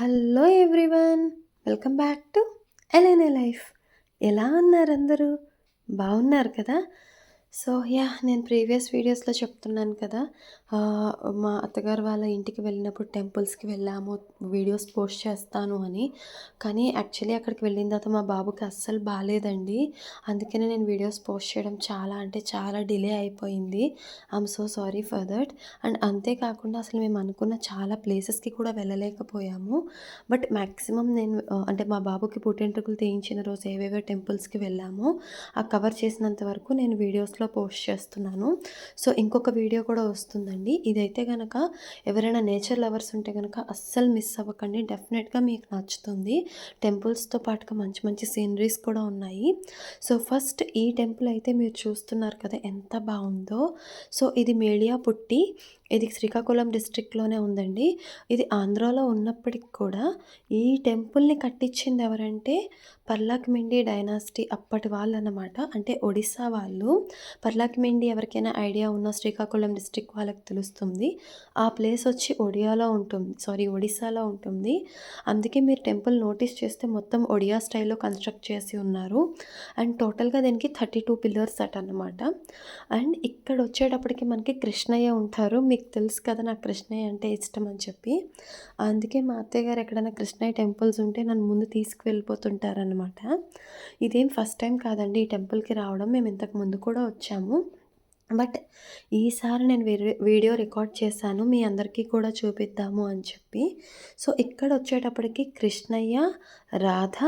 Hello everyone welcome back to Elene life. ఎలా ఉన్నారు అందరూ? బాగున్నారు కదా? సో యా నేను ప్రీవియస్ వీడియోస్లో చెప్తున్నాను కదా మా అత్తగారు వాళ్ళ ఇంటికి వెళ్ళినప్పుడు టెంపుల్స్కి వెళ్ళాము వీడియోస్ పోస్ట్ చేస్తాను అని. కానీ యాక్చువల్లీ అక్కడికి వెళ్ళిన తర్వాత మా బాబుకి అస్సలు బాగాలేదండి అందుకనే నేను వీడియోస్ పోస్ట్ చేయడం చాలా అంటే చాలా డిలే అయిపోయింది. I'm so sorry for that and అంతేకాకుండా అసలు మేము అనుకున్న చాలా ప్లేసెస్కి కూడా వెళ్ళలేకపోయాము. బట్ మ్యాక్సిమం నేను అంటే మా బాబుకి పుట్టెంట్రుకలు తీయించిన రోజు ఏవేవో టెంపుల్స్కి వెళ్ళామో ఆ కవర్ చేసినంత వరకు నేను వీడియోస్లో పోస్ట్ చేస్తున్నాను. సో ఇంకొక వీడియో కూడా వస్తుందండి. ఇదైతే కనుక ఎవరైనా నేచర్ లవర్స్ ఉంటే కనుక అస్సలు మిస్ అవ్వకండి. డెఫినెట్గా మీకు నచ్చుతుంది. టెంపుల్స్తో పాటుగా మంచి మంచి సీనరీస్ కూడా ఉన్నాయి. సో ఫస్ట్ ఈ టెంపుల్ అయితే మీరు చూస్తున్నారు కదా ఎంత బాగుందో. సో ఇది మేడియా పుట్టి ఇది శ్రీకాకుళం డిస్ట్రిక్ట్లోనే ఉందండి. ఇది ఆంధ్రాలో ఉన్నప్పటికి కూడా ఈ టెంపుల్ని కట్టించింది ఎవరంటే పర్లాక్మిండి డైనాసిటీ అప్పటి వాళ్ళు అన్నమాట అంటే ఒడిస్సా వాళ్ళు. పర్లాక్మిండి ఎవరికైనా ఐడియా ఉన్న శ్రీకాకుళం డిస్ట్రిక్ట్ వాళ్ళకి తెలుస్తుంది. ఆ ప్లేస్ వచ్చి ఒడియాలో ఉంటుంది. సారీ ఒడిస్సాలో ఉంటుంది. అందుకే మీరు టెంపుల్ నోటీస్ చేస్తే మొత్తం ఒడియా స్టైల్లో కన్స్ట్రక్ట్ చేసి ఉన్నారు. అండ్ టోటల్గా దీనికి థర్టీ టూ పిల్లర్స్ అట్ అనమాట అండ్ ఇక్కడ వచ్చేటప్పటికి మనకి కృష్ణయ్య ఉంటారు. మీకు తెలుసు కదా నాకు కృష్ణయ్య అంటే ఇష్టం అని చెప్పి. అందుకే మా అత్తయ్య గారు ఎక్కడైనా కృష్ణయ్య టెంపుల్స్ ఉంటే నన్ను ముందు తీసుకువెళ్ళిపోతుంటారనమాట ఇదేం ఫస్ట్ టైం కాదండి ఈ టెంపుల్కి రావడం. మేము ఇంతకు ముందు కూడా వచ్చాము. బట్ ఈసారి నేను వీడియో వీడియో రికార్డ్ చేశాను. మీ అందరికీ కూడా చూపిద్దాము అని చెప్పి. సో ఇక్కడ వచ్చేటప్పటికి కృష్ణయ్య రాధ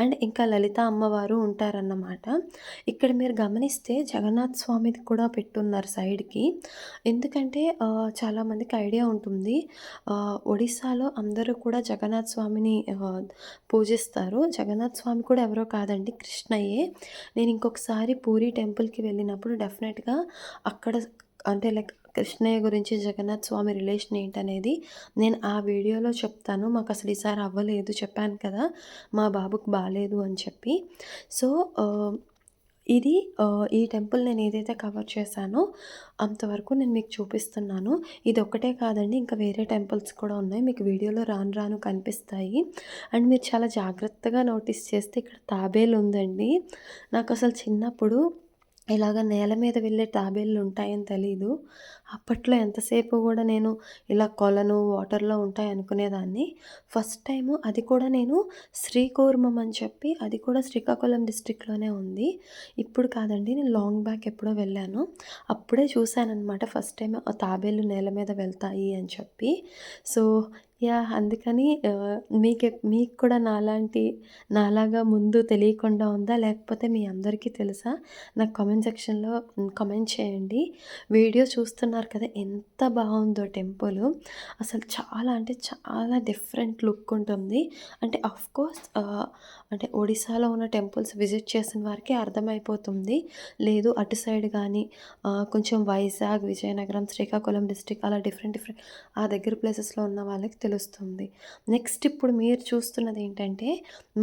అండ్ ఇంకా లలిత అమ్మవారు ఉంటారన్నమాట. ఇక్కడ మీరు గమనిస్తే జగన్నాథ్ స్వామిది కూడా పెట్టున్నారు సైడ్కి. ఎందుకంటే చాలామందికి ఐడియా ఉంటుంది. ఒడిస్సాలో అందరూ కూడా జగన్నాథ్ స్వామిని పూజిస్తారు. జగన్నాథ్ స్వామి కూడా ఎవరో కాదండి కృష్ణయ్యే. నేను ఇంకొకసారి పూరి టెంపుల్కి వెళ్ళినప్పుడు డెఫినెట్గా అక్కడ అంటే లైక్ కృష్ణయ్య గురించి జగన్నాథ్ స్వామి రిలేషన్ ఏంటనేది నేను ఆ వీడియోలో చెప్తాను. మాకు అసలు ఈసారి అవ్వలేదు చెప్పాను కదా మా బాబుకు బాగాలేదు అని చెప్పి. సో ఇది ఈ టెంపుల్ నేను ఏదైతే కవర్ చేశానో అంతవరకు నేను మీకు చూపిస్తున్నాను. ఇది ఒక్కటే కాదండి ఇంకా వేరే టెంపుల్స్ కూడా ఉన్నాయి. మీకు వీడియోలో రాను రాను కనిపిస్తాయి. అండ్ మీరు చాలా జాగ్రత్తగా నోటీస్ చేస్తే ఇక్కడ తాబేలు ఉందండి. నాకు అసలు చిన్నప్పుడు ఇలాగ నేల మీద వెళ్ళే తాబేళ్ళు ఉంటాయని తెలీదు. అప్పట్లో ఎంతసేపు కూడా నేను ఇలా కొలను వాటర్లో ఉంటాయి అనుకునేదాన్ని. ఫస్ట్ టైము అది కూడా నేను శ్రీకూర్మం అని చెప్పి అది కూడా శ్రీకాకుళం డిస్ట్రిక్ట్లోనే ఉంది. ఇప్పుడు కాదండి నేను లాంగ్ బ్యాక్ ఎప్పుడో వెళ్ళాను. అప్పుడే చూశానమాట ఫస్ట్ టైం ఆ తాబేళ్ళు నేల మీద వెళ్తాయి అని చెప్పి. సో యా అందుకని మీకు మీకే మీకు కూడా నాలాంటి నాలాగా ముందు తెలియకుండా ఉందా? లేకపోతే మీ అందరికీ తెలుసా? నాకు కామెంట్ సెక్షన్లో కామెంట్ చేయండి. వీడియో చూస్తున్నారు కదా ఎంత బాగుందో టెంపుల్. అసలు చాలా అంటే చాలా డిఫరెంట్ లుక్ ఉంటుంది. అంటే ఆఫ్కోర్స్ అంటే ఒడిశాలో ఉన్న టెంపుల్స్ విజిట్ చేసిన వారికి అర్థమైపోతుంది. లేదు అటు సైడ్ కానీ కొంచెం వైజాగ్ విజయనగరం శ్రీకాకుళం డిస్ట్రిక్ట్ అలా డిఫరెంట్ డిఫరెంట్ ఆ దగ్గర ప్లేసెస్లో ఉన్న వాళ్ళకి తెలుస్తుంది నెక్స్ట్ ఇప్పుడు మీరు చూస్తున్నది ఏంటంటే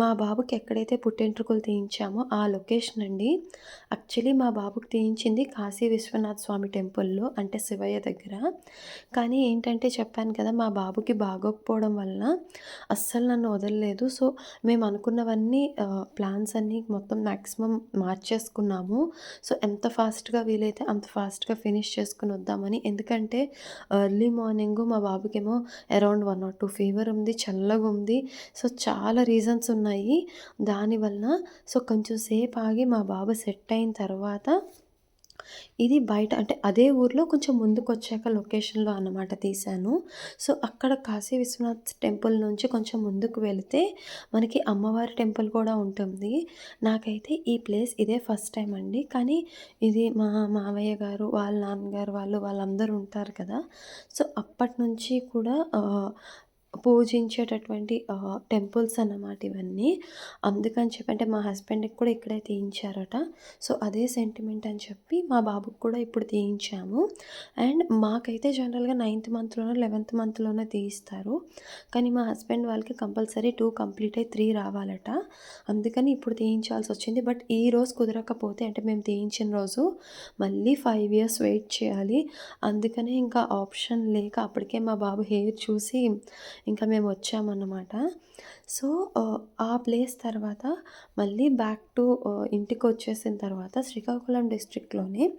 మా బాబుకి ఎక్కడైతే పుట్టెంట్రుకలు తీయించామో ఆ లొకేషన్ అండి. యాక్చువల్లీ మా బాబుకి తీయించింది కాశీ విశ్వనాథ్ స్వామి టెంపుల్లో అంటే శివయ్య దగ్గర. కానీ ఏంటంటే చెప్పాను కదా మా బాబుకి బాగోకపోవడం వలన అస్సలు నన్ను వదలలేదు. సో మేము అనుకున్నవన్నీ ప్లాన్స్ అన్నీ మొత్తం మ్యాక్సిమం మార్చేసుకున్నాము. సో ఎంత ఫాస్ట్గా వీలైతే అంత ఫాస్ట్గా ఫినిష్ చేసుకుని వద్దామని. ఎందుకంటే ఎర్లీ మార్నింగ్ మా బాబుకేమో around one not two fever ఉంది చల్లగా ఉంది. సో చాలా రీజన్స్ ఉన్నాయి. దానివల్ల సో కొంచెం సేపు ఆగి మా బాబు సెట్ అయిన తర్వాత ఇది బయట అంటే అదే ఊర్లో కొంచెం ముందుకు వచ్చాక లొకేషన్లో అన్నమాట తీశాను. సో అక్కడ కాశీ విశ్వనాథ్ టెంపుల్ నుంచి కొంచెం ముందుకు వెళితే మనకి అమ్మవారి టెంపుల్ కూడా ఉంటుంది. నాకైతే ఈ ప్లేస్ ఇదే ఫస్ట్ టైం అండి. కానీ ఇది మా మావయ్య గారు వాళ్ళ నాన్నగారు వాళ్ళు వాళ్ళందరూ ఉంటారు కదా. సో అప్పటి నుంచి కూడా పూజించేటటువంటి టెంపుల్స్ అన్నమాట ఇవన్నీ. అందుకని చెప్పి అంటే మా హస్బెండ్కి కూడా ఇక్కడే తీయించారట. సో అదే సెంటిమెంట్ అని చెప్పి మా బాబుకి కూడా ఇప్పుడు తీయించాము. అండ్ మాకైతే జనరల్గా నైన్త్ మంత్లోనో లెవెన్త్ మంత్లోనో తీయిస్తారు. కానీ మా హస్బెండ్ వాళ్ళకి కంపల్సరీ టూ కంప్లీట్ అయ్యి త్రీ రావాలట. అందుకని ఇప్పుడు తీయించాల్సి వచ్చింది. బట్ ఈ రోజు కుదరకపోతే అంటే మేము తీయించిన రోజు మళ్ళీ ఫైవ్ ఇయర్స్ వెయిట్ చేయాలి. అందుకనే ఇంకా ఆప్షన్ లేక అప్పటికే మా బాబు హెయిర్ చూసి ఇంకా మేము వచ్చామన్నమాట సో ఆ ప్లేస్ తర్వాత మళ్ళీ బ్యాక్ టు ఇంటికి వచ్చేసిన తర్వాత శ్రీకాకుళం డిస్ట్రిక్ట్‌లోనే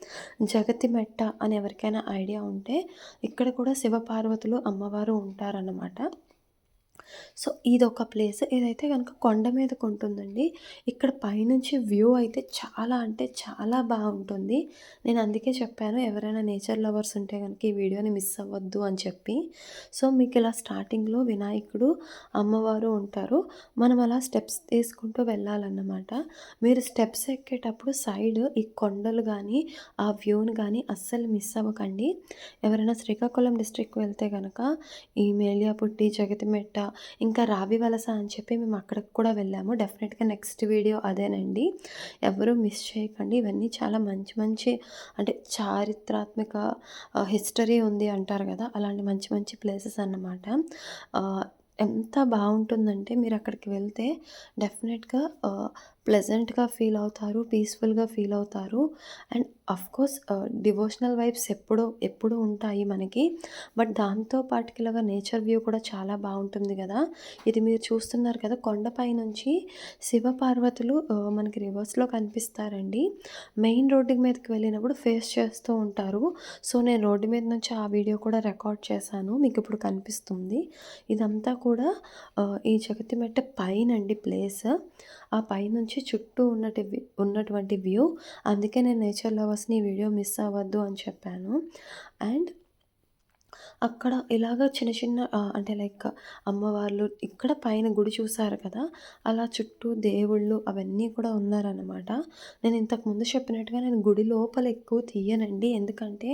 జగతిమెట్ట అని ఎవరికైనా ఐడియా ఉంటే ఇక్కడ కూడా శివపార్వతులు అమ్మవారు ఉంటారన్నమాట. సో ఇదొక ప్లేస్. ఇదైతే కనుక కొండ మీదకుంటుందండి. ఇక్కడ పైనుంచి వ్యూ అయితే చాలా అంటే చాలా బాగుంటుంది నేను అందుకే చెప్పాను ఎవరైనా నేచర్ లవర్స్ ఉంటే కనుక ఈ వీడియోని మిస్ అవ్వద్దు అని చెప్పి. సో మీకు ఇలా స్టార్టింగ్‌లో వినాయకుడు, అమ్మవారు ఉంటారు. మనం అలా స్టెప్స్ తీసుకుంటూ వెళ్ళాలన్నమాట. మీరు స్టెప్స్ ఎక్కేటప్పుడు సైడ్ ఈ కొండలు కానీ ఆ వ్యూని కానీ అస్సలు మిస్ అవ్వకండి. ఎవరైనా శ్రీకాకుళం డిస్ట్రిక్ట్ వెళ్తే కనుక ఈ మేలియాపుట్టి, జగతిమెట్ట, ఇంకా రావి వలస అని చెప్పి మేము అక్కడికి కూడా వెళ్ళాము. డెఫినెట్‌గా నెక్స్ట్ వీడియో అదేనండి. ఎవరు మిస్ చేయకండి. ఇవన్నీ చాలా మంచి మంచి అంటే చారిత్రాత్మక హిస్టరీ ఉంది అంటారు కదా అలాంటి మంచి మంచి ప్లేసెస్ అన్నమాట. ఎంత బాగుంటుందంటే మీరు అక్కడికి వెళ్తే డెఫినెట్‌గా ప్లెజెంట్‌గా ఫీల్ అవుతారు. పీస్‌ఫుల్‌గా ఫీల్ అవుతారు. అండ్ ఆఫ్‌కోర్స్ డివోషనల్ వైబ్స్ ఎప్పుడో ఎప్పుడూ ఉంటాయి మనకి. బట్ దాంతో పాటుకిలాగా నేచర్ వ్యూ కూడా చాలా బాగుంటుంది కదా ఇది మీరు చూస్తున్నారు కదా! కొండపై నుంచి శివపార్వతులు uh, మనకి రివర్స్‌లో కనిపిస్తారండి. మెయిన్ రోడ్డు మీదకి వెళ్ళినప్పుడు ఫేస్ చేస్తూ ఉంటారు. సో నేను రోడ్డు మీద నుంచి ఆ వీడియో కూడా రికార్డ్ చేశాను. మీకు ఇప్పుడు కనిపిస్తుంది. ఇదంతా కూడా uh, ఈ జగతిమెట్ట పైనండి ప్లేస్. ఆ పైనుంచి చుట్టూ ఉన్నటి ఉన్నటువంటి వ్యూ. అందుకే నేను నేచర్ లవర్స్‌ని వీడియో మిస్ అవ్వద్దు అని చెప్పాను. అండ్ అక్కడ ఇలాగ చిన్న చిన్న అంటే లైక్ అమ్మవార్లు ఇక్కడ పైన గుడి చూసారు కదా! అలా చుట్టూ దేవుళ్ళు అవన్నీ కూడా ఉన్నారనమాట. నేను ఇంతకు ముందు చెప్పినట్టుగా నేను గుడి లోపల ఎక్కువ తీయనండి. ఎందుకంటే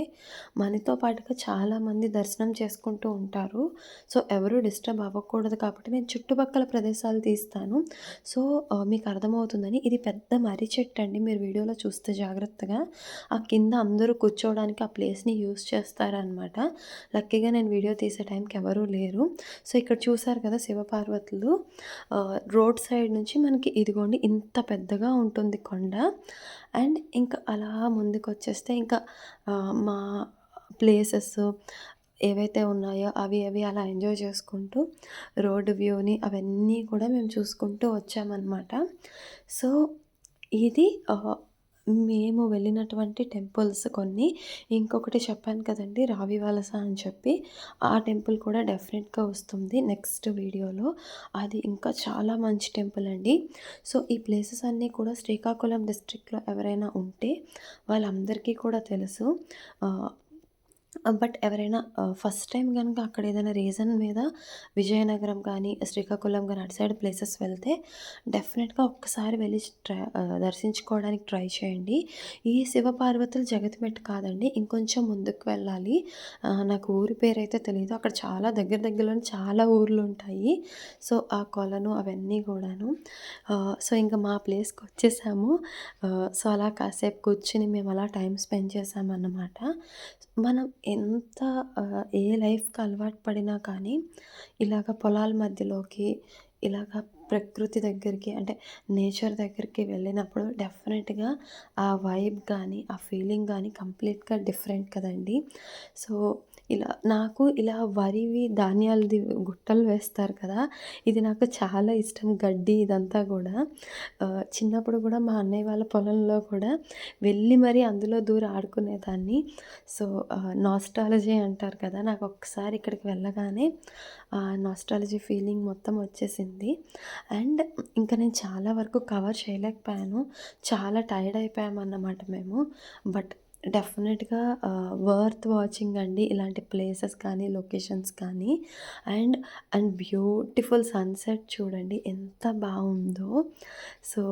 మనతో పాటుగా చాలామంది దర్శనం చేసుకుంటూ ఉంటారు. సో ఎవరు డిస్టర్బ్ అవ్వకూడదు కాబట్టి నేను చుట్టుపక్కల ప్రదేశాలు తీస్తాను. సో మీకు అర్థమవుతుందని ఇది పెద్ద మర్రి చెట్టు అండి మీరు వీడియోలో చూస్తే జాగ్రత్తగా. ఆ కింద అందరూ కూర్చోవడానికి ఆ ప్లేస్‌ని యూస్ చేస్తారనమాట. లక్కీగా నేను వీడియో తీసే టైంకి ఎవరూ లేరు. సో ఇక్కడ చూసారు కదా! శివపార్వతులు రోడ్ సైడ్ నుంచి మనకి ఇదిగోండి ఇంత పెద్దగా ఉంటుంది కొండ. అండ్ ఇంకా అలా ముందుకొచ్చేస్తే ఇంకా మా ప్లేసెస్ ఏవైతే ఉన్నాయో అవి అవి అలా ఎంజాయ్ చేసుకుంటూ రోడ్ వ్యూని అవన్నీ కూడా మేము చూసుకుంటూ వచ్చామనమాట. సో ఇది మేము వెళ్ళినటువంటి టెంపుల్స్ కొన్ని. ఇంకొకటి చెప్పాను కదండి రావి వలస అని చెప్పి. ఆ టెంపుల్ కూడా డెఫినెట్‌గా వస్తుంది నెక్స్ట్ వీడియోలో. అది ఇంకా చాలా మంచి టెంపుల్ అండి. సో ఈ ప్లేసెస్ అన్నీ కూడా శ్రీకాకుళం డిస్ట్రిక్ట్‌లో ఎవరైనా ఉంటే వాళ్ళందరికీ కూడా తెలుసు. Uh, బట్ ఎవరైనా ఫస్ట్ టైం కనుక అక్కడ ఏదైనా రీజన్ మీద విజయనగరం కానీ, శ్రీకాకుళం కానీ అటు సైడ్ ప్లేసెస్ వెళ్తే డెఫినెట్‌గా ఒక్కసారి వెళ్ళి ట్రై uh, దర్శించుకోవడానికి ట్రై చేయండి. ఈ శివపార్వతులు జగతిమెట్టు కాదండి. ఇంకొంచెం ముందుకు వెళ్ళాలి. Uh, నాకు ఊరి పేరైతే తెలియదు అక్కడ చాలా దగ్గర దగ్గరలోనే చాలా ఊర్లు ఉంటాయి సో ఆ కొలను అవన్నీ కూడాను. సో ఇంకా మా ప్లేస్కి వచ్చేసాము సో అలా కాసేపు కూర్చుని మేము అలా టైం స్పెండ్ చేసామన్నమాట మనం ఎంత ఏ లైఫ్‌కి అలవాటు పడినా కానీ ఇలాగ పొలాల మధ్యలోకి ఇలాగ ప్రకృతి దగ్గరికి అంటే నేచర్ దగ్గరికి వెళ్ళినప్పుడు డెఫినెట్‌గా ఆ వైబ్ కానీ ఆ ఫీలింగ్ కానీ కంప్లీట్‌గా డిఫరెంట్ కదండీ! సో ఇలా నాకు ఇలా వరివి ధాన్యాలది గుట్టలు వేస్తారు కదా! ఇది నాకు చాలా ఇష్టం. గడ్డి ఇదంతా కూడా చిన్నప్పుడు కూడా మా అన్నయ్య వాళ్ళ పొలంలో కూడా వెళ్ళి మరీ అందులో దూరం ఆడుకునేదాన్ని. సో నాస్టాలజీ అంటారు కదా! నాకు ఒక్కసారి ఇక్కడికి వెళ్ళగానే నాస్టాలజీ ఫీలింగ్ మొత్తం వచ్చేసింది. అండ్ ఇంకా నేను చాలా వరకు కవర్ చేయలేకపోయాను. చాలా టైర్డ్ అయిపోయామన్నమాట మేము. బట్ డెఫినెట్‌గా వర్త్ వాచింగ్ అండి. ఇలాంటి ప్లేసెస్ కానీ, లొకేషన్స్ కానీ అండ్ అండ్ బ్యూటిఫుల్ సన్‌సెట్ చూడండి ఎంత బాగుందో సో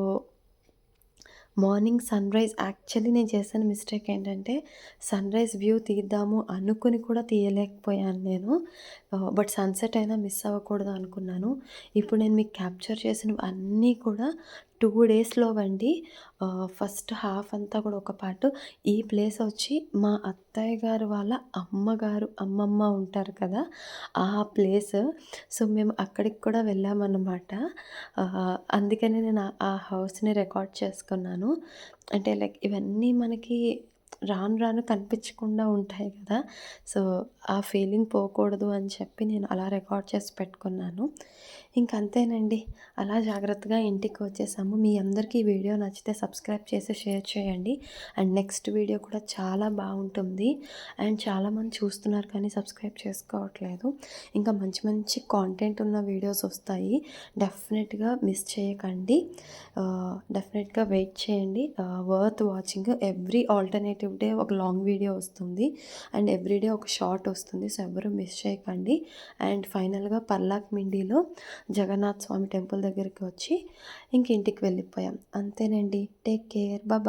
మార్నింగ్ సన్‌రైజ్ యాక్చువల్లీ నేను చేసిన మిస్టేక్ ఏంటంటే సన్‌రైజ్ వ్యూ తీద్దాము అనుకుని కూడా తీయలేకపోయాను నేను. బట్ సన్‌సెట్ అయినా మిస్ అవ్వకూడదు అనుకున్నాను. ఇప్పుడు నేను మీకు క్యాప్చర్ చేసినవి అన్నీ కూడా టూ డేస్లో వండి ఫస్ట్ హాఫ్ అంతా కూడా ఒక పార్ట్. ఈ ప్లేస్ వచ్చి మా అత్తయ్య గారు వాళ్ళ అమ్మగారు, అమ్మమ్మ ఉంటారు కదా! ఆ ప్లేస్. సో మేము అక్కడికి కూడా వెళ్ళామన్నమాట. అందుకనే నేను ఆ హౌస్‌ని రికార్డ్ చేసుకున్నాను. అంటే లైక్ ఇవన్నీ మనకి రాను రాను కనిపించకుండా ఉంటాయి కదా సో ఆ ఫీలింగ్ పోకూడదు అని చెప్పి నేను అలా రికార్డ్ చేసి పెట్టుకున్నాను ఇంక అంతేనండి. అలా జాగ్రత్తగా ఇంటికి వచ్చేసాము. మీ అందరికీ ఈ వీడియో నచ్చితే సబ్స్క్రైబ్ చేసి షేర్ చేయండి. అండ్ నెక్స్ట్ వీడియో కూడా చాలా బాగుంటుంది. అండ్ చాలామంది చూస్తున్నారు కానీ సబ్స్క్రైబ్ చేసుకోవట్లేదు. ఇంకా మంచి మంచి కాంటెంట్ ఉన్న వీడియోస్ వస్తాయి. డెఫినెట్గా మిస్ చేయకండి. డెఫినెట్గా వెయిట్ చేయండి. Worth watching every alternative day ఒక లాంగ్ వీడియో వస్తుంది. అండ్ ఎవ్రీ డే ఒక షార్ట్ వస్తుంది. సో ఎవరు మిస్ చేయకండి. అండ్ ఫైనల్గా పర్లాక్ మిండిలో జగన్నాథ్ స్వామి టెంపుల్ దగ్గరికి వచ్చి ఇంక ఇంటికి వెళ్ళిపోయాం. అంతేనండి. Take care. బాయ్